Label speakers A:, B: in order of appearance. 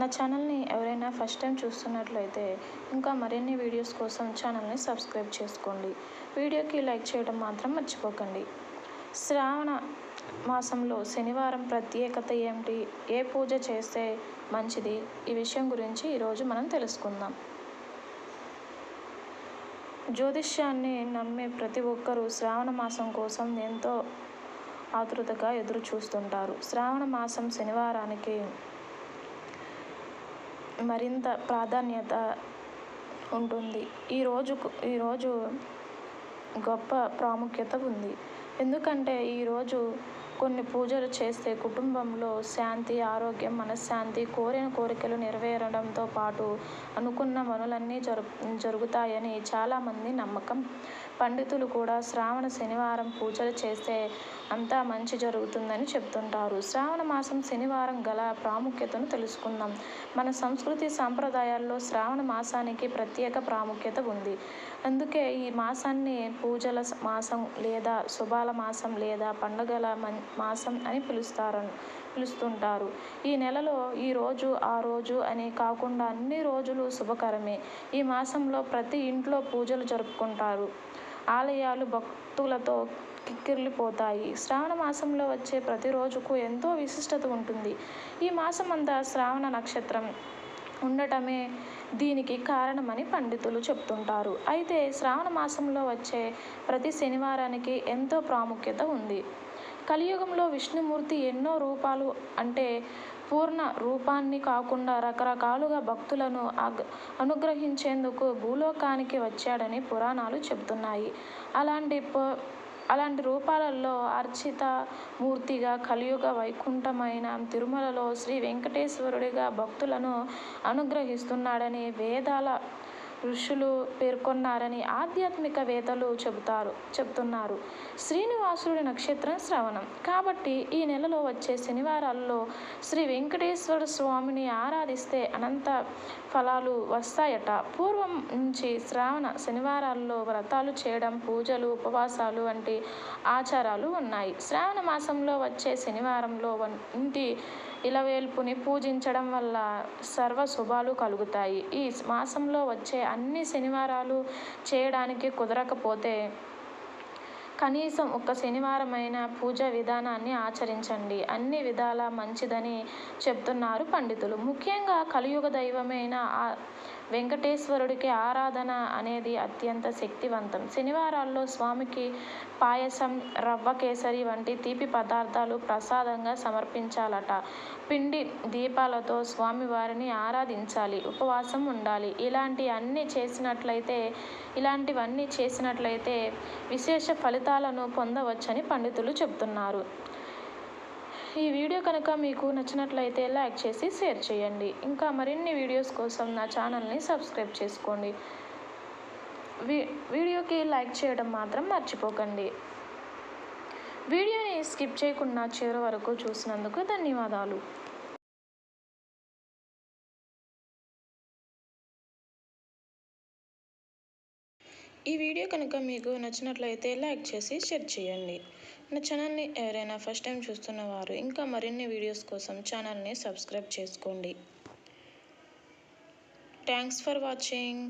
A: నా ఛానల్ని ఎవరైనా ఫస్ట్ టైం చూస్తున్నట్లయితే ఇంకా మరిన్ని వీడియోస్ కోసం ఛానల్ని సబ్స్క్రైబ్ చేసుకోండి. వీడియోకి లైక్ చేయడం మాత్రం మర్చిపోకండి. శ్రావణ మాసంలో శనివారం ప్రత్యేకత ఏమిటి? ఏ పూజ చేస్తే మంచిది? ఈ విషయం గురించి ఈరోజు మనం తెలుసుకుందాం. జ్యోతిష్యాన్ని నమ్మే ప్రతి ఒక్కరూ శ్రావణ మాసం కోసం ఎంతో ఆతృతగా ఎదురు చూస్తుంటారు శ్రావణ మాసం శనివారానికి మరింత ప్రాధాన్యత ఉంటుంది. ఈ ఈరోజు గొప్ప ప్రాముఖ్యత ఉంది. ఎందుకంటే ఈరోజు కొన్ని పూజలు చేస్తే కుటుంబంలో శాంతి ఆరోగ్యం మనశ్శాంతి కోరిన కోరికలు నెరవేరడంతో పాటు అనుకున్న పనులన్నీ జరు జరుగుతాయని చాలామంది నమ్మకం పండితులు కూడా శ్రావణ శనివారం పూజలు చేస్తే అంతా మంచి జరుగుతుందని చెప్తుంటారు. శ్రావణ మాసం శనివారం గల ప్రాముఖ్యతను తెలుసుకుందాం. మన సంస్కృతి సాంప్రదాయాల్లో శ్రావణ మాసానికి ప్రత్యేక ప్రాముఖ్యత ఉంది. అందుకే ఈ మాసాన్ని పూజల మాసం లేదా శుభాల మాసం లేదా పండుగల మాసం అని పిలుస్తారు పిలుస్తుంటారు. ఈ నెలలో ఈ రోజు ఆ రోజు అని కాకుండా అన్ని రోజులు శుభకరమే. ఈ మాసంలో ప్రతి ఇంట్లో పూజలు జరుపుకుంటారు. ఆలయాలు భక్తులతో కిక్కిర్లిపోతాయి. శ్రావణ మాసంలో వచ్చే ప్రతి రోజుకు ఎంతో విశిష్టత ఉంటుంది. ఈ మాసం అంతా శ్రావణ నక్షత్రం ఉండటమే దీనికి కారణమని పండితులు చెప్తుంటారు. అయితే శ్రావణ మాసంలో వచ్చే ప్రతి శనివారానికి ఎంతో ప్రాముఖ్యత ఉంది. కలియుగంలో విష్ణుమూర్తి ఎన్నో రూపాలు అంటే పూర్ణ రూపాన్ని కాకుండా రకరకాలుగా భక్తులను అగ్ అనుగ్రహించేందుకు భూలోకానికి వచ్చాడని పురాణాలు చెబుతున్నాయి. అలాంటి అలాంటి రూపాలలో అర్చిత మూర్తిగా కలియుగ వైకుంఠమైన తిరుమలలో శ్రీ వెంకటేశ్వరుడిగా భక్తులను అనుగ్రహిస్తున్నాడని వేదాల ఋషులు పేర్కొన్నారని ఆధ్యాత్మికవేత్తలు చెబుతారు చెబుతున్నారు. శ్రీనివాసుడి నక్షత్రం శ్రవణం. కాబట్టి ఈ నెలలో వచ్చే శనివారాల్లో శ్రీ వెంకటేశ్వర స్వామిని ఆరాధిస్తే అనంత ఫలాలు వస్తాయట. పూర్వం నుంచి శ్రావణ శనివారాల్లో వ్రతాలు చేయడం పూజలు ఉపవాసాలు వంటి ఆచారాలు ఉన్నాయి. శ్రావణ మాసంలో వచ్చే శనివారంలో ఇంటి ఇలవేల్పుని పూజించడం వల్ల సర్వ శుభాలు కలుగుతాయి. ఈ మాసంలో వచ్చే అన్ని శనివారాలు చేయడానికి కుదరకపోతే కనీసం ఒక శనివారమైన పూజ విధానాన్ని ఆచరించండి. అన్ని విధాల మంచిదని చెప్తున్నారు పండితులు. ముఖ్యంగా కలియుగ దైవమైన ఆ వెంకటేశ్వరుడికి ఆరాధన అనేది అత్యంత శక్తివంతం. శనివారాల్లో స్వామికి పాయసం రవ్వ కేసరి వంటి తీపి పదార్థాలు ప్రసాదంగా సమర్పించాలట. పిండి దీపాలతో స్వామివారిని ఆరాధించాలి. ఉపవాసం ఉండాలి. ఇలాంటి అన్నీ చేసినట్లయితే ఇలాంటివన్నీ చేసినట్లయితే విశేష ఫలితాలను పొందవచ్చని పండితులు చెబుతున్నారు. ఈ వీడియో కనుక మీకు నచ్చినట్లయితే లైక్ చేసి షేర్ చేయండి. ఇంకా మరిన్ని వీడియోస్ కోసం నా ఛానల్ని సబ్స్క్రైబ్ చేసుకోండి. వీడియోకి లైక్ చేయడం మాత్రం మర్చిపోకండి. వీడియోని స్కిప్ చేయకుండా చివరి వరకు చూసినందుకు ధన్యవాదాలు. ఈ వీడియో కనుక మీకు నచ్చినట్లయితే లైక్ చేసి షేర్ చేయండి. నా ఛానల్ని ఎవరైనా ఫస్ట్ టైం చూస్తున్నవారు ఇంకా మరిన్ని వీడియోస్ కోసం ఛానల్ని సబ్స్క్రైబ్ చేసుకోండి. Thanks for watching.